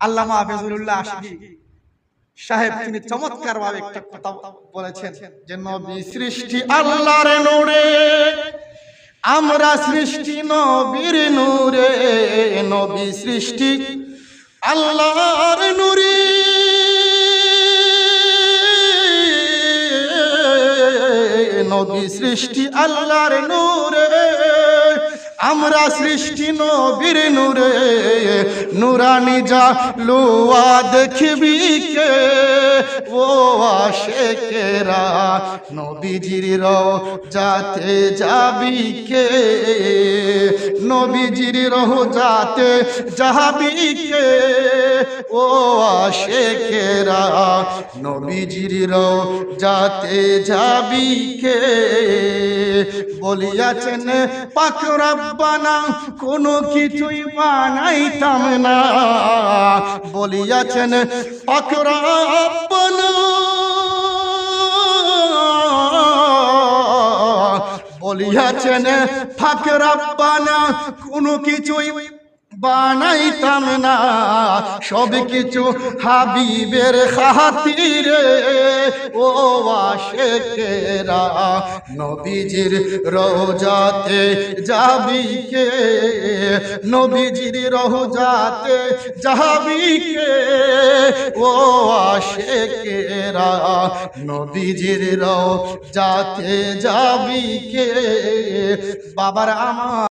আল্লামা হাফিজুল্লাহ আশিকি সাহেব তিনি চমৎকার ভাবে একটা কথা বলেছেন যে, নবী সৃষ্টি আল্লাহর নূরে, আমরা সৃষ্টি নবীর নূরে, নবী সৃষ্টি আল্লাহর নূরে। নবী সৃষ্টি আল্লাহর নূরে। আমরা সৃষ্টি নবীর নূরে, নুরানি যা লোয়া দেখবি কে? ও আসে কেরা নবীজির রও যাতে যাবি কে? নবীজির রহ যাতে যাবি কে? ও আসে কেরা নবীজির রও যাতে যাবি কে? বলিয়াছেন পাক রব্বানা, কোনো কিছুই বানাইতাম না। বলিয়াছেন পাক রব্বানা, বলিয়াছেন ফাঁক রব্বানা, কোনো কিছুই বানাইতাম না। সব কিছু হাবিবের খাতিরে। ও আশেকেরা, নবীজির রোজাতে যাবি কে? নবীজির রোজাতে যাবি কে? ও আশেকেরা, নবীজির রোজাতে যাবি কে? বাবার আমার